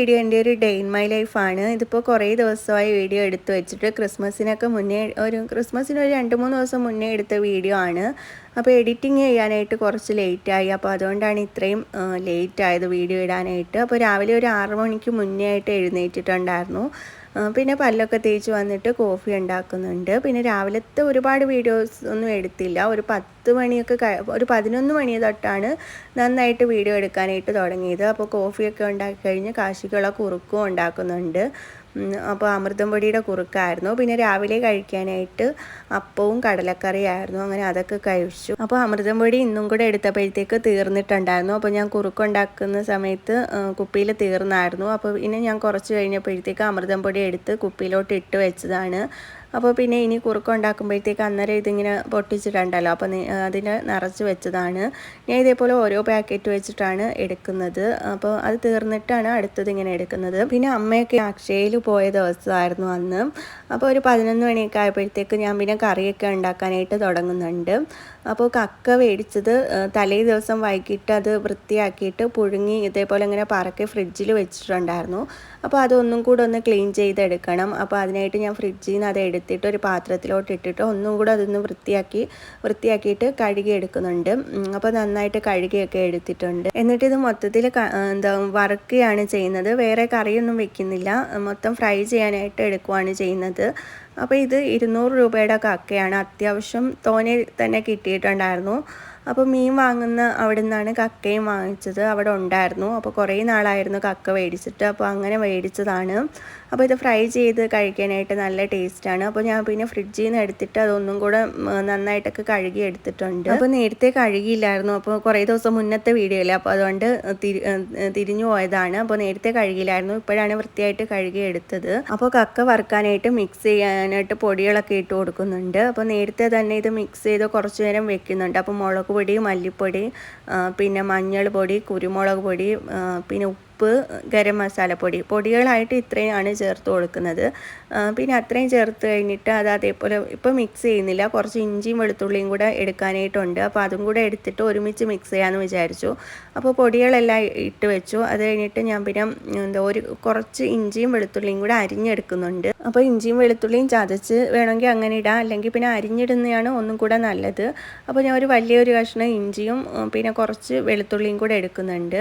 Video എന്റെ ഒരു day in my ലൈഫാണ് ഇതിപ്പോൾ കുറേ ദിവസമായി വീഡിയോ എടുത്തു വെച്ചിട്ട് ക്രിസ്മസിനൊക്കെ മുന്നേ ഒരു ക്രിസ്മസിന് ഒരു രണ്ട് മൂന്ന് ദിവസം മുന്നേ എടുത്ത വീഡിയോ ആണ്. അപ്പോൾ എഡിറ്റിംഗ് ചെയ്യാനായിട്ട് കുറച്ച് ലേറ്റായി അപ്പോൾ അതുകൊണ്ടാണ് ഇത്രയും ലേറ്റ് ആയത് വീഡിയോ ഇടാനായിട്ട്. അപ്പോൾ രാവിലെ ഒരു ആറ് മണിക്ക് മുന്നേ ആയിട്ട് എഴുന്നേറ്റിട്ടുണ്ടായിരുന്നു. പിന്നെ പല്ലൊക്കെ തേച്ച് വന്നിട്ട് കോഫി ഉണ്ടാക്കുന്നുണ്ട്. പിന്നെ രാവിലത്തെ ഒരുപാട് വീഡിയോസ് ഒന്നും എടുത്തില്ല. ഒരു പത്ത് മണിയൊക്കെ ഒരു പതിനൊന്ന് മണി തൊട്ടാണ് നന്നായിട്ട് വീഡിയോ എടുക്കാനായിട്ട് തുടങ്ങിയത്. അപ്പോൾ കോഫിയൊക്കെ ഉണ്ടാക്കി കഴിഞ്ഞ് കാശിക്കുള്ള കുറുക്കും ഉണ്ടാക്കുന്നുണ്ട്. അപ്പോൾ അമൃതം പൊടിയുടെ കുറുക്കായിരുന്നു. പിന്നെ രാവിലെ കഴിക്കാനായിട്ട് അപ്പവും കടലക്കറിയായിരുന്നു. അങ്ങനെ അതൊക്കെ കഴിച്ചു. അപ്പോൾ അമൃതം പൊടി ഇന്നും കൂടെ എടുത്തപ്പോഴത്തേക്ക് തീർന്നിട്ടുണ്ടായിരുന്നു. അപ്പോൾ ഞാൻ കുറുക്കുണ്ടാക്കുന്ന സമയത്ത് കുപ്പിയിൽ തീർന്നായിരുന്നു. അപ്പോൾ പിന്നെ ഞാൻ കുറച്ച് കഴിഞ്ഞപ്പോഴത്തേക്ക് അമൃതം പൊടി എടുത്ത് കുപ്പിയിലോട്ട് ഇട്ട് വെച്ചതാണ്. അപ്പോൾ പിന്നെ ഇനി കുറുക്കുണ്ടാക്കുമ്പോഴത്തേക്ക് അന്നേരം ഇതിങ്ങനെ പൊട്ടിച്ചിട്ടുണ്ടല്ലോ അപ്പോൾ അതിനെ നിറച്ച് വെച്ചതാണ്. ഞാൻ ഇതേപോലെ ഓരോ പാക്കറ്റ് വെച്ചിട്ടാണ് എടുക്കുന്നത്. അപ്പോൾ അത് തീർന്നിട്ടാണ് അടുത്തത് ഇങ്ങനെ എടുക്കുന്നത്. പിന്നെ അമ്മയൊക്കെ അക്ഷയയിൽ പോയ ദിവസമായിരുന്നു അന്ന്. അപ്പോൾ ഒരു പതിനൊന്ന് മണിയൊക്കെ ആയപ്പോഴത്തേക്ക് ഞാൻ പിന്നെ കറിയൊക്കെ ഉണ്ടാക്കാനായിട്ട് തുടങ്ങുന്നുണ്ട്. അപ്പോൾ കക്ക മേടിച്ചത് തലേ ദിവസം വൈകിട്ട് അത് വൃത്തിയാക്കിയിട്ട് പുഴുങ്ങി ഇതേപോലെ ഇങ്ങനെ പറക്കി ഫ്രിഡ്ജിൽ വെച്ചിട്ടുണ്ടായിരുന്നു. അപ്പോൾ അതൊന്നും കൂടെ ഒന്ന് ക്ലീൻ ചെയ്തെടുക്കണം. അപ്പോൾ അതിനായിട്ട് ഞാൻ ഫ്രിഡ്ജിൽ നിന്ന് അത് എടുത്തിട്ട് ഒരു പാത്രത്തിലോട്ട് ഇട്ടിട്ട് ഒന്നും കൂടെ അതൊന്ന് വൃത്തിയാക്കി വൃത്തിയാക്കിയിട്ട് കഴുകി എടുക്കുന്നുണ്ട്. അപ്പോൾ നന്നായിട്ട് കഴുകിയൊക്കെ എടുത്തിട്ടുണ്ട്. എന്നിട്ട് ഇത് മൊത്തത്തിൽ എന്താ വറുക്കുകയാണ് ചെയ്യുന്നത്. വേറെ കറിയൊന്നും വെക്കുന്നില്ല. മൊത്തം ഫ്രൈ ചെയ്യാനായിട്ട് എടുക്കുവാണ് ചെയ്യുന്നത്. അപ്പോൾ ഇത് ഇരുന്നൂറ് രൂപയുടെ കക്കയാണ്. അത്യാവശ്യം തോനെ തന്നെ കിട്ടിയിട്ടുണ്ടായിരുന്നു. അപ്പോൾ മീൻ വാങ്ങുന്ന അവിടെ നിന്നാണ് കക്കയും വാങ്ങിച്ചത്. അവിടെ ഉണ്ടായിരുന്നു. അപ്പോൾ കുറേ നാളായിരുന്നു കക്ക മേടിച്ചിട്ട്. അപ്പോൾ അങ്ങനെ മേടിച്ചതാണ്. അപ്പോൾ ഇത് ഫ്രൈ ചെയ്ത് കഴിക്കാനായിട്ട് നല്ല ടേസ്റ്റാണ്. അപ്പോൾ ഞാൻ പിന്നെ ഫ്രിഡ്ജിൽ നിന്ന് എടുത്തിട്ട് അതൊന്നും കൂടെ നന്നായിട്ടൊക്കെ കഴുകി എടുത്തിട്ടുണ്ട്. അപ്പോൾ നേരത്തെ കഴുകിയില്ലായിരുന്നു. അപ്പോൾ കുറേ ദിവസം മുന്നത്തെ വീഡിയോ അല്ലേ അപ്പോൾ അതുകൊണ്ട് തിരിഞ്ഞു പോയതാണ്. അപ്പോൾ നേരത്തെ കഴുകിയില്ലായിരുന്നു. ഇപ്പോഴാണ് വൃത്തിയായിട്ട് കഴുകി എടുത്തത്. അപ്പോൾ കക്ക വറുക്കാനായിട്ട് മിക്സ് ചെയ്യാനായിട്ട് പൊടികളൊക്കെ ഇട്ട് കൊടുക്കുന്നുണ്ട്. അപ്പോൾ നേരത്തെ തന്നെ ഇത് മിക്സ് ചെയ്ത് കുറച്ച് നേരം വെക്കുന്നുണ്ട്. അപ്പോൾ മുളക് പൊടി മല്ലിപ്പൊടി പിന്നെ മഞ്ഞൾ പൊടി കുരുമുളക് പൊടി പിന്നെ ഉപ്പ് ഉപ്പ് ഗരം മസാലപ്പൊടി പൊടികളായിട്ട് ഇത്രയാണ് ചേർത്ത് കൊടുക്കുന്നത്. പിന്നെ അത്രയും ചേർത്ത് കഴിഞ്ഞിട്ട് അത് അതേപോലെ ഇപ്പോൾ മിക്സ് ചെയ്യുന്നില്ല. കുറച്ച് ഇഞ്ചിയും വെളുത്തുള്ളിയും കൂടെ എടുക്കാനായിട്ടുണ്ട്. അപ്പോൾ അതും കൂടെ എടുത്തിട്ട് ഒരുമിച്ച് മിക്സ് ചെയ്യാമെന്ന് വിചാരിച്ചു. അപ്പോൾ പൊടികളെല്ലാം ഇട്ട് വെച്ചു. അത് കഴിഞ്ഞിട്ട് ഞാൻ പിന്നെ എന്താ ഒരു കുറച്ച് ഇഞ്ചിയും വെളുത്തുള്ളിയും കൂടെ അരിഞ്ഞെടുക്കുന്നുണ്ട്. അപ്പോൾ ഇഞ്ചിയും വെളുത്തുള്ളിയും ചതച്ച് വേണമെങ്കിൽ അങ്ങനെ ഇടാം. അല്ലെങ്കിൽ പിന്നെ അരിഞ്ഞിടുന്നതാണ് ഒന്നും കൂടെ നല്ലത്. അപ്പോൾ ഞാൻ ഒരു വലിയൊരു കഷ്ണം ഇഞ്ചിയും പിന്നെ കുറച്ച് വെളുത്തുള്ളിയും കൂടെ എടുക്കുന്നുണ്ട്.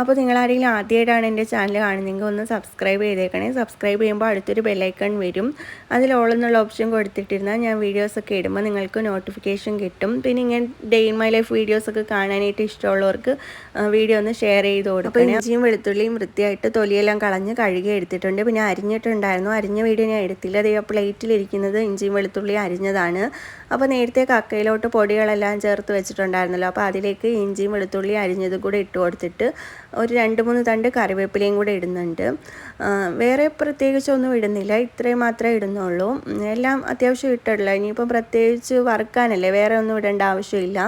അപ്പോൾ നിങ്ങളാരെങ്കിലും ആദ്യമായിട്ടാണ് എന്റെ ചാനൽ കാണുന്നതെങ്കിൽ ഒന്ന് സബ്സ്ക്രൈബ് ചെയ്തേക്കണേ. സബ്സ്ക്രൈബ് ചെയ്യുമ്പോൾ അടുത്തൊരു ബെല്ലൈക്കൺ വരും. അതിൽ ഓൾ എന്നുള്ള ഓപ്ഷൻ കൊടുത്തിട്ടിരുന്നാൽ ഞാൻ വീഡിയോസൊക്കെ ഇടുമ്പോൾ നിങ്ങൾക്ക് നോട്ടിഫിക്കേഷൻ കിട്ടും. പിന്നെ ഇങ്ങനെ ഡേ ഇൻ മൈ ലൈഫ് വീഡിയോസൊക്കെ കാണാനായിട്ട് ഇഷ്ടമുള്ളവർക്ക് വീഡിയോ ഒന്ന് ഷെയർ ചെയ്ത് കൊടുക്കണം. ഇഞ്ചിയും വെളുത്തുള്ളിയും വൃത്തിയായിട്ട് തൊലിയെല്ലാം കളഞ്ഞ് കഴുകി എടുത്തിട്ടുണ്ട്. പിന്നെ അരിഞ്ഞിട്ടുണ്ടായിരുന്നു. അരിഞ്ഞ വീഡിയോ ഞാൻ എടുത്തില്ല. അതേ പ്ലേറ്റിലിരിക്കുന്നത് ഇഞ്ചിയും വെളുത്തുള്ളിയും അരിഞ്ഞതാണ്. അപ്പോൾ നേരത്തെ കക്കയിലോട്ട് പൊടികളെല്ലാം ചേർത്ത് വെച്ചിട്ടുണ്ടായിരുന്നല്ലോ. അപ്പോൾ അതിലേക്ക് ഇഞ്ചിയും വെളുത്തുള്ളിയും അരിഞ്ഞതും കൂടെ ഇട്ട് കൊടുത്തിട്ട് ഒരു രണ്ട് മൂന്ന് തണ്ട് കറിവേപ്പിലയും കൂടെ ഇടുന്നുണ്ട്. വേറെ പ്രത്യേകിച്ചൊന്നും ഇടുന്നില്ല. ഇത്രയും മാത്രമേ ഇടുന്നുള്ളൂ. എല്ലാം അത്യാവശ്യം ഇട്ടുള്ളൂ ഇനിയിപ്പം പ്രത്യേകിച്ച് വറുക്കാനല്ലേ വേറെ ഒന്നും ഇടേണ്ട ആവശ്യമില്ല.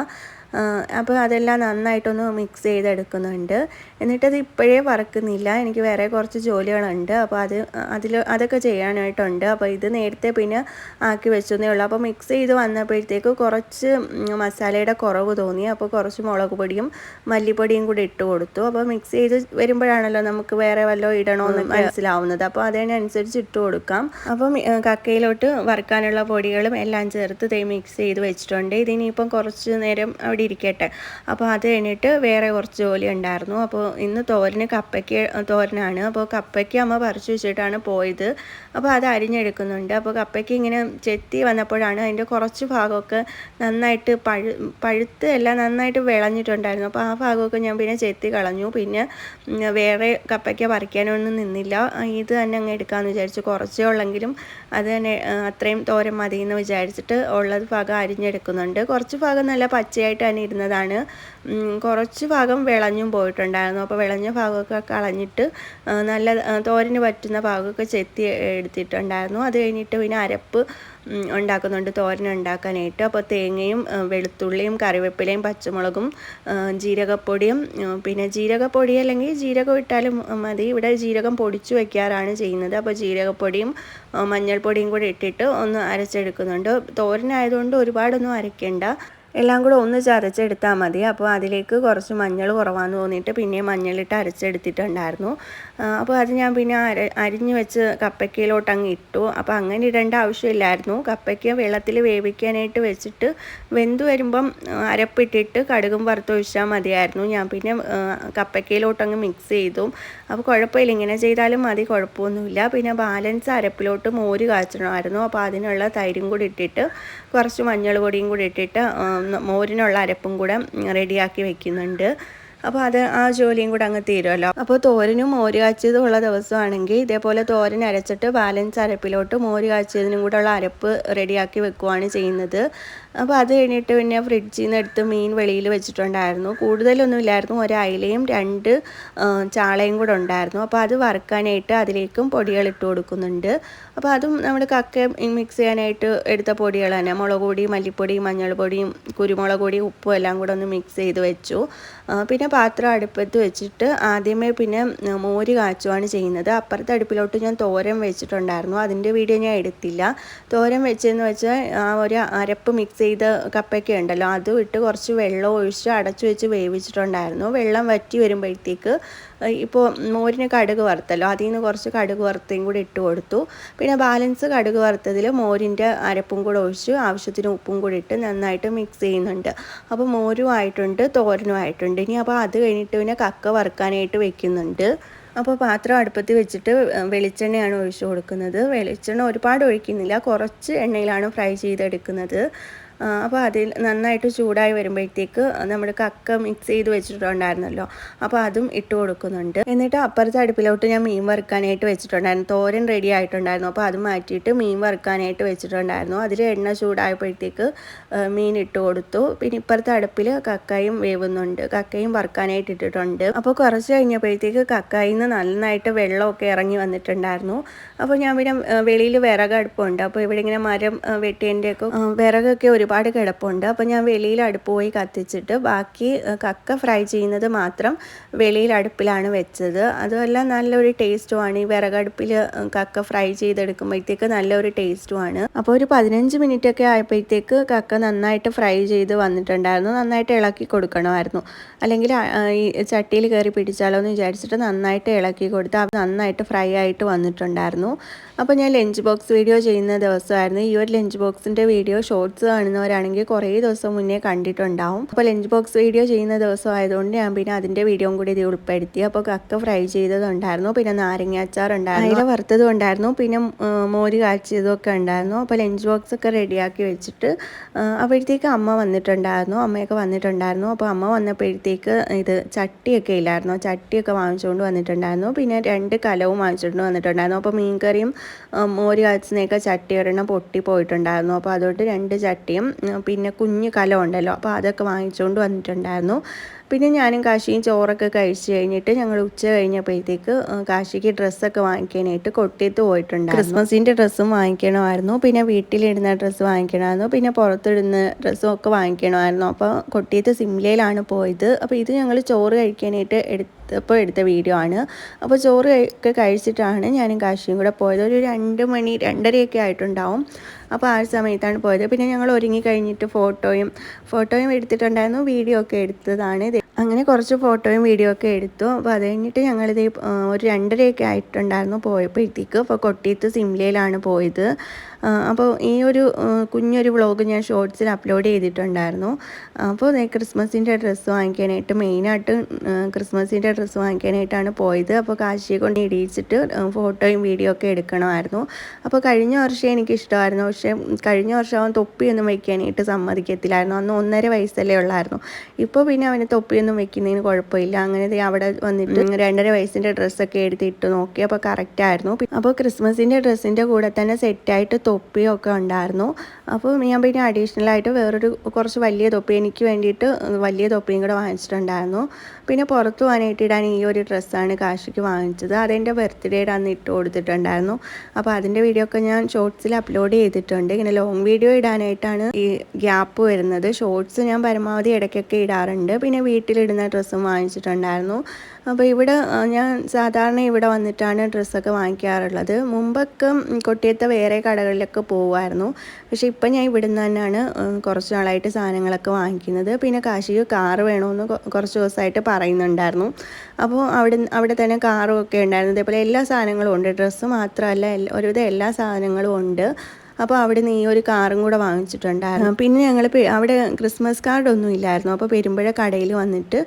അപ്പോൾ അതെല്ലാം നന്നായിട്ടൊന്ന് മിക്സ് ചെയ്തെടുക്കുന്നുണ്ട്. എന്നിട്ടത് ഇപ്പോഴേ വറക്കുന്നില്ല. എനിക്ക് വേറെ കുറച്ച് ജോലികളുണ്ട്. അപ്പോൾ അത് അതിൽ അതൊക്കെ ചെയ്യാനായിട്ടുണ്ട്. അപ്പോൾ ഇത് നേരത്തെ പിന്നെ ആക്കി വെച്ചതേ ഉള്ളൂ. അപ്പോൾ മിക്സ് ചെയ്ത് വന്നപ്പോഴത്തേക്ക് കുറച്ച് മസാലയുടെ കുറവ് തോന്നി. അപ്പോൾ കുറച്ച് മുളക് പൊടിയും മല്ലിപ്പൊടിയും കൂടി ഇട്ട് കൊടുത്തു. അപ്പോൾ മിക്സ് ചെയ്ത് വരുമ്പോഴാണല്ലോ നമുക്ക് വേറെ വല്ലതും ഇടണമെന്ന് മനസ്സിലാവുന്നത്. അപ്പോൾ അതിനനുസരിച്ച് ഇട്ട് കൊടുക്കാം. അപ്പം കക്കയിലോട്ട് വറുക്കാനുള്ള പൊടികളും എല്ലാം ചേർത്ത് തേ മിക്സ് ചെയ്ത് വെച്ചിട്ടുണ്ട്. ഇതിനിപ്പം കുറച്ച് നേരം അവിടെ അവിടെ ഇരിക്കട്ടെ അപ്പോൾ അത് കഴിഞ്ഞിട്ട് വേറെ കുറച്ച് ജോലി ഉണ്ടായിരുന്നു. അപ്പോൾ ഇന്ന് തോരന് കപ്പയ്ക്ക് തോരനാണ്. അപ്പോൾ കപ്പയ്ക്ക് അമ്മ പറിച്ചു വെച്ചിട്ടാണ് പോയത്. അപ്പോൾ അത് അരിഞ്ഞെടുക്കുന്നുണ്ട്. അപ്പോൾ കപ്പയ്ക്ക് ഇങ്ങനെ ചെത്തി വന്നപ്പോഴാണ് അതിന്റെ കുറച്ച് ഭാഗമൊക്കെ നന്നായിട്ട് പഴു പഴുത്ത് എല്ലാം നന്നായിട്ട് വിളഞ്ഞിട്ടുണ്ടായിരുന്നു. അപ്പോൾ ആ ഭാഗമൊക്കെ ഞാൻ പിന്നെ ചെത്തി കളഞ്ഞു. പിന്നെ വേറെ കപ്പയ്ക്ക പറിക്കാനൊന്നും നിന്നില്ല. ഇത് തന്നെ അങ്ങ് എടുക്കാമെന്ന് വിചാരിച്ചു. കുറച്ചേ ഉള്ളെങ്കിലും അത് തന്നെ അത്രയും തോരം മതി എന്ന് വിചാരിച്ചിട്ട് ഉള്ളത് ഭാഗം അരിഞ്ഞെടുക്കുന്നുണ്ട്. കുറച്ച് ഭാഗം നല്ല പച്ചയായിട്ട് തന്നെ ഇരുന്നതാണ് കുറച്ച് ഭാഗം വിളഞ്ഞും പോയിട്ടുണ്ടായിരുന്നു. അപ്പോൾ വിളഞ്ഞ ഭാഗമൊക്കെ കളഞ്ഞിട്ട് നല്ല തോരന് പറ്റുന്ന ഭാഗമൊക്കെ ചെത്തി എടുത്തിട്ടുണ്ടായിരുന്നു. അത് കഴിഞ്ഞിട്ട് പിന്നെ അരപ്പ് ഉണ്ടാക്കുന്നുണ്ട് തോരൻ ഉണ്ടാക്കാനായിട്ട്. അപ്പോൾ തേങ്ങയും വെളുത്തുള്ളിയും കറിവേപ്പിലയും പച്ചമുളകും ജീരകപ്പൊടിയും പിന്നെ ജീരകപ്പൊടി അല്ലെങ്കിൽ ജീരകം ഇട്ടാലും മതി. ഇവിടെ ജീരകം പൊടിച്ചു വയ്ക്കാറാണ് ചെയ്യുന്നത്. അപ്പോൾ ജീരകപ്പൊടിയും മഞ്ഞൾപ്പൊടിയും കൂടി ഇട്ടിട്ട് ഒന്ന് അരച്ചെടുക്കുന്നുണ്ട്. തോരനായതുകൊണ്ട് ഒരുപാടൊന്നും അരയ്ക്കേണ്ട. എല്ലാം കൂടെ ഒന്ന് ചതച്ചെടുത്താൽ മതി. അപ്പോൾ അതിലേക്ക് കുറച്ച് മഞ്ഞൾ കുറവാന്ന് തോന്നിയിട്ട് പിന്നെ മഞ്ഞളിട്ട് അരച്ചെടുത്തിട്ടുണ്ടായിരുന്നു. അപ്പോൾ അത് ഞാൻ പിന്നെ അര അരിഞ്ഞ് വെച്ച് കപ്പയ്ക്കയിലോട്ട് അങ്ങ് ഇട്ടു. അപ്പോൾ അങ്ങനെ ഇടേണ്ട ആവശ്യമില്ലായിരുന്നു. കപ്പയ്ക്ക വെള്ളത്തിൽ വേവിക്കാനായിട്ട് വെച്ചിട്ട് വെന്ത് വരുമ്പം അരപ്പിട്ടിട്ട് കടുകും വറുത്തൊഴിച്ചാൽ മതിയായിരുന്നു. ഞാൻ പിന്നെ കപ്പയ്ക്കയിലോട്ടങ്ങ് മിക്സ് ചെയ്തു. അപ്പോൾ കുഴപ്പമില്ല. ഇങ്ങനെ ചെയ്താലും മതി കുഴപ്പമൊന്നുമില്ല. പിന്നെ ബാലൻസ് അരപ്പിലോട്ട് മോര് കാച്ചണമായിരുന്നു. അപ്പോൾ അതിനുള്ള തൈരും കൂടി ഇട്ടിട്ട് കുറച്ച് മഞ്ഞൾ പൊടിയും കൂടി ഇട്ടിട്ട് മോരിനുള്ള അരപ്പും കൂടെ റെഡിയാക്കി വെക്കുന്നുണ്ട്. അപ്പോൾ അത് ആ ജോലിയും കൂടെ അങ്ങ് തീരുമല്ലോ. അപ്പോൾ തോരനും മോര് കാച്ചിയതും ദിവസമാണെങ്കിൽ ഇതേപോലെ തോരൻ അരച്ചിട്ട് ബാലൻസ് അരപ്പിലോട്ട് മോര് കാച്ചിയതിനും കൂടെ ഉള്ള അരപ്പ് റെഡിയാക്കി വെക്കുവാണ് ചെയ്യുന്നത്. അപ്പോൾ അത് കഴിഞ്ഞിട്ട് പിന്നെ ഫ്രിഡ്ജിൽ നിന്ന് എടുത്ത് മീൻ വെളിയിൽ വെച്ചിട്ടുണ്ടായിരുന്നു. കൂടുതലൊന്നും ഇല്ലായിരുന്നു. ഒരു അയിലയും രണ്ട് ചാളയും കൂടെ ഉണ്ടായിരുന്നു. അപ്പോൾ അത് വറുക്കാനായിട്ട് അതിലേക്കും പൊടികൾ ഇട്ട് കൊടുക്കുന്നുണ്ട്. അപ്പോൾ അതും നമ്മൾ കക്ക മിക്സ് ചെയ്യാനായിട്ട് എടുത്ത പൊടികൾ തന്നെ. മുളക് പൊടി മല്ലിപ്പൊടി മഞ്ഞൾപ്പൊടിയും കുരുമുളക് പൊടി ഉപ്പും എല്ലാം കൂടെ ഒന്ന് മിക്സ് ചെയ്ത് വെച്ചു. പിന്നെ പാത്രം അടുപ്പത്ത് വെച്ചിട്ട് ആദ്യമേ പിന്നെ മോര് കാച്ചുവാണ് ചെയ്യുന്നത്. അപ്പുറത്തെ അടുപ്പിലോട്ട് ഞാൻ തോരൻ വെച്ചിട്ടുണ്ടായിരുന്നു. അതിന്റെ വീഡിയോ ഞാൻ എടുത്തില്ല. തോരൻ വെച്ചതെന്ന് വെച്ചാൽ ആ ഒരു അരപ്പ് മിക്സ് ചെയ്ത കപ്പയ്ക്ക ഉണ്ടല്ലോ അതും ഇട്ട് കുറച്ച് വെള്ളം ഒഴിച്ച് അടച്ചു വെച്ച് വേവിച്ചിട്ടുണ്ടായിരുന്നു. വെള്ളം വറ്റി വരുമ്പോഴത്തേക്ക് ഇപ്പോൾ മോരിന് കടുക് വറുത്തല്ലോ അതിൽ നിന്ന് കുറച്ച് കടുക് വറുത്തയും കൂടി ഇട്ട് കൊടുത്തു. പിന്നെ ബാലൻസ് കടുക് വറുത്തതിൽ മോരിന്റെ അരപ്പും കൂടെ ഒഴിച്ച് ആവശ്യത്തിന് ഉപ്പും കൂടി ഇട്ട് നന്നായിട്ട് മിക്സ് ചെയ്യുന്നുണ്ട്. അപ്പോൾ മോരും ആയിട്ടുണ്ട് തോരനും ആയിട്ടുണ്ട്. ഇനി അപ്പോൾ അത് കഴിഞ്ഞിട്ട് പിന്നെ കക്ക വറുക്കാനായിട്ട് വെക്കുന്നുണ്ട്. അപ്പോൾ പാത്രം അടുപ്പത്ത് വെച്ചിട്ട് വെളിച്ചെണ്ണയാണ് ഒഴിച്ചു കൊടുക്കുന്നത്. വെളിച്ചെണ്ണ ഒരുപാട് ഒഴിക്കുന്നില്ല കുറച്ച് എണ്ണയിലാണ് ഫ്രൈ ചെയ്തെടുക്കുന്നത്. അപ്പോൾ അതിൽ നന്നായിട്ട് ചൂടായി വരുമ്പോഴത്തേക്ക് നമ്മുടെ കക്ക മിക്സ് ചെയ്ത് വെച്ചിട്ടുണ്ടായിരുന്നല്ലോ. അപ്പോൾ അതും ഇട്ട് കൊടുക്കുന്നുണ്ട്. എന്നിട്ട് അപ്പുറത്തെ അടുപ്പിലോട്ട് ഞാൻ മീൻ വറുക്കാനായിട്ട് വെച്ചിട്ടുണ്ടായിരുന്നു. തോരൻ റെഡി ആയിട്ടുണ്ടായിരുന്നു. അപ്പോൾ അത് മാറ്റിയിട്ട് മീൻ വറുക്കാനായിട്ട് വെച്ചിട്ടുണ്ടായിരുന്നു. അതിൽ എണ്ണ ചൂടായപ്പോഴത്തേക്ക് മീൻ ഇട്ട് കൊടുത്തു. പിന്നെ ഇപ്പുറത്തെ അടുപ്പിൽ കക്കയും വേവുന്നുണ്ട്. കക്കയും വറുക്കാനായിട്ട് ഇട്ടിട്ടുണ്ട്. അപ്പോൾ കുറച്ച് കഴിഞ്ഞപ്പോഴത്തേക്ക് കക്കായിൽ നിന്ന് നന്നായിട്ട് വെള്ളമൊക്കെ ഇറങ്ങി വന്നിട്ടുണ്ടായിരുന്നു. അപ്പോൾ ഞാൻ പിന്നെ വെളിയിൽ വിറകടുപ്പുണ്ട് അപ്പോൾ ഇവിടെ ഇങ്ങനെ മരം വെട്ടിയതിന്റെയൊക്കെ വിറകൊക്കെ വിറകൊക്കെ ഒരുപാട് കിടപ്പുണ്ട്. അപ്പോൾ ഞാൻ വെളിയിൽ അടുപ്പ് പോയി കത്തിച്ചിട്ട് ബാക്കി കക്ക ഫ്രൈ ചെയ്യുന്നത് മാത്രം വെളിയിൽ അടുപ്പിലാണ് വെച്ചത്. അതുമല്ല നല്ലൊരു ടേസ്റ്റുമാണ്. ഈ വിറകടുപ്പിൽ കക്ക ഫ്രൈ ചെയ്തെടുക്കുമ്പോഴത്തേക്ക് നല്ലൊരു ടേസ്റ്റുമാണ്. അപ്പോൾ ഒരു പതിനഞ്ച് മിനിറ്റ് ഒക്കെ ആയപ്പോഴത്തേക്ക് കക്ക നന്നായിട്ട് ഫ്രൈ ചെയ്ത് വന്നിട്ടുണ്ടായിരുന്നു. നന്നായിട്ട് ഇളക്കി കൊടുക്കണമായിരുന്നു. അല്ലെങ്കിൽ ഈ ചട്ടിയിൽ കയറി പിടിച്ചാലോ എന്ന് വിചാരിച്ചിട്ട് നന്നായിട്ട് ഇളക്കി കൊടുത്ത് അത് നന്നായിട്ട് ഫ്രൈ ആയിട്ട് വന്നിട്ടുണ്ടായിരുന്നു. അപ്പോൾ ഞാൻ ലഞ്ച് ബോക്സ് വീഡിയോ ചെയ്യുന്ന ദിവസമായിരുന്നു. ഈ ഒരു ലഞ്ച് ബോക്സിന്റെ വീഡിയോ ഷോർട്സ് കാണുന്നവരാണെങ്കിൽ കുറേ ദിവസം മുന്നേ കണ്ടിട്ടുണ്ടാവും. അപ്പോൾ ലഞ്ച് ബോക്സ് വീഡിയോ ചെയ്യുന്ന ദിവസം ആയതുകൊണ്ട് ഞാൻ പിന്നെ അതിന്റെ വീഡിയോയും കൂടി ഇത് ഉൾപ്പെടുത്തി. അപ്പോൾ കക്ക ഫ്രൈ ചെയ്തതുണ്ടായിരുന്നു. പിന്നെ നാരങ്ങ അച്ചാർ ഉണ്ടായിരുന്നു. അയില വറുത്തതും ഉണ്ടായിരുന്നു. പിന്നെ മോര് കാച്ചിയതൊക്കെ ഉണ്ടായിരുന്നു. അപ്പോൾ ലഞ്ച് ബോക്സ് ഒക്കെ റെഡിയാക്കി വെച്ചിട്ട് അപ്പോഴത്തേക്ക് അമ്മ വന്നിട്ടുണ്ടായിരുന്നു. അമ്മയൊക്കെ വന്നിട്ടുണ്ടായിരുന്നു. അപ്പോൾ അമ്മ വന്നപ്പോഴത്തേക്ക് ഇത് ചട്ടിയൊക്കെ ഇല്ലായിരുന്നു. ചട്ടിയൊക്കെ വാങ്ങിച്ചുകൊണ്ട് വന്നിട്ടുണ്ടായിരുന്നു. പിന്നെ രണ്ട് കലവും വാങ്ങിച്ചുകൊണ്ട് വന്നിട്ടുണ്ടായിരുന്നു. അപ്പോൾ മീൻകറിയും മോര് കാച്ചുന്നൊക്കെ ചട്ടി ഒരെണ്ണം പൊട്ടി പോയിട്ടുണ്ടായിരുന്നു അപ്പോൾ അതുകൊണ്ട് രണ്ട് ചട്ടിയും പിന്നെ കുഞ്ഞ് കലമുണ്ടല്ലോ അപ്പോൾ അതൊക്കെ വാങ്ങിച്ചുകൊണ്ട് വന്നിട്ടുണ്ടായിരുന്നു. പിന്നെ ഞാനും കാശിയും ചോറൊക്കെ കഴിച്ച് കഴിഞ്ഞിട്ട് ഞങ്ങൾ ഉച്ച കഴിഞ്ഞപ്പോഴത്തേക്ക് കാശിക്ക് ഡ്രസ്സൊക്കെ വാങ്ങിക്കാനായിട്ട് കൊട്ടിയത്ത് പോയിട്ടുണ്ട് ക്രിസ്മസിന്റെ ഡ്രസ്സും വാങ്ങിക്കണമായിരുന്നു. പിന്നെ വീട്ടിലിടുന്ന ഡ്രസ്സ് വാങ്ങിക്കണമായിരുന്നു. പിന്നെ പുറത്തിടുന്ന ഡ്രസ്സും ഒക്കെ വാങ്ങിക്കണമായിരുന്നു. അപ്പോൾ കൊട്ടിയത്ത് സിംലയിലാണ് പോയത്. അപ്പോൾ ഇത് ഞങ്ങൾ ചോറ് കഴിക്കാനായിട്ട് എടുത്തപ്പോൾ എടുത്ത വീഡിയോ ആണ്. അപ്പോൾ ചോറ് ഒക്കെ കഴിച്ചിട്ടാണ് ഞാനും കാശിയും കൂടെ പോയത്. ഒരു രണ്ട് മണി രണ്ടരയൊക്കെ ആയിട്ടുണ്ടാവും. അപ്പോൾ ആ സമയത്താണ് പോയത്. പിന്നെ ഞങ്ങൾ ഒരുങ്ങി കഴിഞ്ഞിട്ട് ഫോട്ടോയും ഫോട്ടോയും എടുത്തിട്ടുണ്ടായിരുന്നു. വീഡിയോ ഒക്കെ എടുത്തതാണ്. ഇത് അങ്ങനെ കുറച്ച് ഫോട്ടോയും വീഡിയോ ഒക്കെ എടുത്തു. അപ്പോൾ അത് കഴിഞ്ഞിട്ട് ഞങ്ങളിത് ഒരു രണ്ടരയൊക്കെ ആയിട്ടുണ്ടായിരുന്നു പോയപ്പോഴത്തേക്ക്. അപ്പോൾ കൊട്ടിയത്ത് സിംലയിലാണ് പോയത്. അപ്പോൾ ഈ ഒരു കുഞ്ഞൊരു വ്ളോഗ് ഞാൻ ഷോർട്സിൽ അപ്ലോഡ് ചെയ്തിട്ടുണ്ടായിരുന്നു. അപ്പോൾ ക്രിസ്മസിന്റെ ഡ്രസ്സ് വാങ്ങിക്കാനായിട്ട് മെയിനായിട്ട് ക്രിസ്മസിന്റെ ഡ്രസ്സ് വാങ്ങിക്കാനായിട്ടാണ് പോയത്. അപ്പോൾ കാശിയെ കൊണ്ട് ഇടിയിച്ചിട്ട് ഫോട്ടോയും വീഡിയോ ഒക്കെ എടുക്കണമായിരുന്നു. അപ്പോൾ കഴിഞ്ഞ വർഷം എനിക്കിഷ്ടമായിരുന്നു. പക്ഷേ കഴിഞ്ഞ വർഷം അവൻ തൊപ്പിയൊന്നും വയ്ക്കാനായിട്ട് സമ്മതിക്കത്തില്ലായിരുന്നു. അന്ന് ഒന്നര വയസ്സല്ലേ ഉള്ളായിരുന്നു. ഇപ്പോൾ പിന്നെ അവന് തൊപ്പിയൊന്നും വെക്കുന്നതിന് കുഴപ്പമില്ല. അങ്ങനെ അവിടെ വന്നിട്ട് രണ്ടര വയസ്സിന്റെ ഡ്രസ്സൊക്കെ എടുത്ത് ഇട്ട് നോക്കി. അപ്പോൾ കറക്റ്റ് ആയിരുന്നു. അപ്പൊ അപ്പോൾ ക്രിസ്മസിന്റെ ഡ്രസ്സിന്റെ കൂടെ തന്നെ സെറ്റായിട്ട് തൊപ്പിയൊക്കെ ഉണ്ടായിരുന്നു. അപ്പോൾ ഞാൻ പിന്നെ അഡീഷണൽ ആയിട്ട് വേറൊരു കുറച്ച് വലിയ തൊപ്പി എനിക്ക് വേണ്ടിയിട്ട് വലിയ തൊപ്പിയും കൂടെ വാങ്ങിച്ചിട്ടുണ്ടായിരുന്നു. പിന്നെ പുറത്ത് പോകാനായിട്ട് ഇടാൻ ഈ ഒരു ഡ്രസ്സാണ് കാശിക്ക് വാങ്ങിച്ചത്. അതെന്റെ ബർത്ത്ഡേയുടെ അന്ന് ഇട്ട് കൊടുത്തിട്ടുണ്ടായിരുന്നു. അപ്പോൾ അതിന്റെ വീഡിയോ ഒക്കെ ഞാൻ ഷോർട്സിൽ അപ്ലോഡ് ചെയ്തിട്ടുണ്ട്. ഇങ്ങനെ ലോങ് വീഡിയോ ഇടാനായിട്ടാണ് ഈ ഗ്യാപ്പ് വരുന്നത്. ഷോർട്സ് ഞാൻ പരമാവധി ഇടയ്ക്കൊക്കെ ഇടാറുണ്ട്. പിന്നെ വീട്ടിൽ വീട്ടിലിടുന്ന ഡ്രസ്സും വാങ്ങിച്ചിട്ടുണ്ടായിരുന്നു. അപ്പോൾ ഇവിടെ ഞാൻ സാധാരണ ഇവിടെ വന്നിട്ടാണ് ഡ്രസ്സൊക്കെ വാങ്ങിക്കാറുള്ളത്. മുമ്പൊക്കെ കൊട്ടിയത്തെ വേറെ കടകളിലൊക്കെ പോകുമായിരുന്നു പക്ഷേ ഇപ്പം ഞാൻ ഇവിടുന്ന് തന്നെയാണ് കുറച്ച് നാളായിട്ട് സാധനങ്ങളൊക്കെ വാങ്ങിക്കുന്നത്. പിന്നെ കാശിക്ക് കാറ് വേണമെന്ന് കുറച്ച് ദിവസമായിട്ട് പറയുന്നുണ്ടായിരുന്നു. അപ്പോൾ അവിടെ അവിടെ തന്നെ കാറും ഒക്കെ ഉണ്ടായിരുന്നു. ഇതേപോലെ എല്ലാ സാധനങ്ങളും ഉണ്ട്. ഡ്രസ്സ് മാത്രമല്ല ഒരുവിധം എല്ലാ സാധനങ്ങളും ഉണ്ട്. അപ്പോൾ അവിടെ നിന്ന് ഈ ഒരു കാറും കൂടെ വാങ്ങിച്ചിട്ടുണ്ടായിരുന്നു. പിന്നെ ഞങ്ങൾ അവിടെ ക്രിസ്മസ് കാർഡൊന്നും ഇല്ലായിരുന്നു. അപ്പോൾ പെരുമ്പഴ കടയിൽ വന്നിട്ട്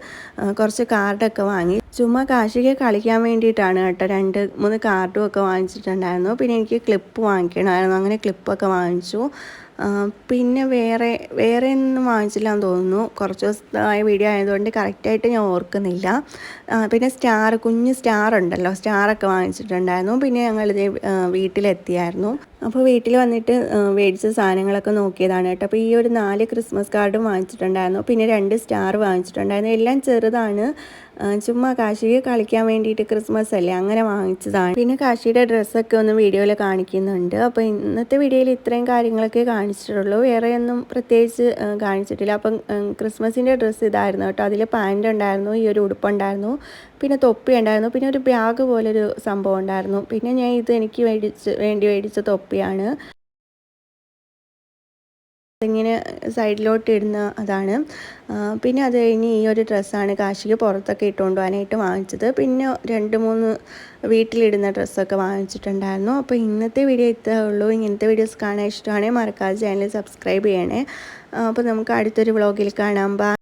കുറച്ച് കാർഡൊക്കെ വാങ്ങി. ചുമ്മാ കാശിക്ക് കളിക്കാൻ വേണ്ടിയിട്ടാണ് കേട്ടോ. രണ്ട് മൂന്ന് കാർഡും ഒക്കെ വാങ്ങിച്ചിട്ടുണ്ടായിരുന്നു. പിന്നെ എനിക്ക് ക്ലിപ്പ് വാങ്ങിക്കണമായിരുന്നു. അങ്ങനെ ക്ലിപ്പൊക്കെ വാങ്ങിച്ചു. പിന്നെ വേറെ വേറെ ഒന്നും വാങ്ങിച്ചില്ല എന്ന് തോന്നുന്നു. കുറച്ച് ദിവസമായ വീഡിയോ ആയതുകൊണ്ട് കറക്റ്റായിട്ട് ഞാൻ ഓർക്കുന്നില്ല. പിന്നെ സ്റ്റാർ കുഞ്ഞ് സ്റ്റാർ ഉണ്ടല്ലോ. സ്റ്റാറൊക്കെ വാങ്ങിച്ചിട്ടുണ്ടായിരുന്നു. പിന്നെ ഞങ്ങളിത് വീട്ടിലെത്തിയായിരുന്നു. അപ്പോൾ വീട്ടിൽ വന്നിട്ട് മേടിച്ച സാധനങ്ങളൊക്കെ നോക്കിയതാണ് കേട്ടോ. അപ്പോൾ ഈ ഒരു നാല് ക്രിസ്മസ് കാർഡും വാങ്ങിച്ചിട്ടുണ്ടായിരുന്നു. പിന്നെ രണ്ട് സ്റ്റാർ വാങ്ങിച്ചിട്ടുണ്ടായിരുന്നു. എല്ലാം ചെറുതാണ്. ചുമ്മാ കാശിക്ക് കളിക്കാൻ വേണ്ടിയിട്ട് ക്രിസ്മസ് അല്ലേ അങ്ങനെ വാങ്ങിച്ചതാണ്. പിന്നെ കാശിയുടെ ഡ്രസ്സൊക്കെ ഒന്ന് വീഡിയോയിൽ കാണിക്കുന്നുണ്ട്. അപ്പോൾ ഇന്നത്തെ വീഡിയോയിൽ ഇത്രയും കാര്യങ്ങളൊക്കെ കാണിച്ചിട്ടുള്ളൂ. വേറെയൊന്നും പ്രത്യേകിച്ച് കാണിച്ചിട്ടില്ല. അപ്പം ക്രിസ്മസിന്റെ ഡ്രസ്സ് ഇതായിരുന്നു കേട്ടോ. അതിൽ പാന്റ് ഉണ്ടായിരുന്നു ഈ ഒരു ഉടുപ്പുണ്ടായിരുന്നു പിന്നെ തൊപ്പി ഉണ്ടായിരുന്നു പിന്നെ ഒരു ബാഗ് പോലൊരു സംഭവം ഉണ്ടായിരുന്നു. പിന്നെ ഞാൻ ഇത് എനിക്ക് മേടിച്ച് വേണ്ടി മേടിച്ച തൊപ്പിയാണ്. ഇങ്ങനെ സൈഡിലോട്ട് ഇടുന്ന അതാണ് പിന്നെ അത് കഴിഞ്ഞ് ഈ ഒരു ഡ്രസ്സാണ് കാശിക്ക് പുറത്തൊക്കെ ഇട്ടുകൊണ്ട് പോകാനായിട്ട് വാങ്ങിച്ചത്. പിന്നെ രണ്ട് മൂന്ന് വീട്ടിലിടുന്ന ഡ്രസ്സൊക്കെ വാങ്ങിച്ചിട്ടുണ്ടായിരുന്നു. അപ്പോൾ ഇന്നത്തെ വീഡിയോ ഇത്രേ ഉള്ളൂ. ഇങ്ങനത്തെ വീഡിയോസ് കാണാൻ ഇഷ്ടമാണെങ്കിൽ മറക്കാതെ ചാനൽ സബ്സ്ക്രൈബ് ചെയ്യണേ. അപ്പോൾ നമുക്ക് അടുത്തൊരു വ്ളോഗിൽ കാണാം. ബൈ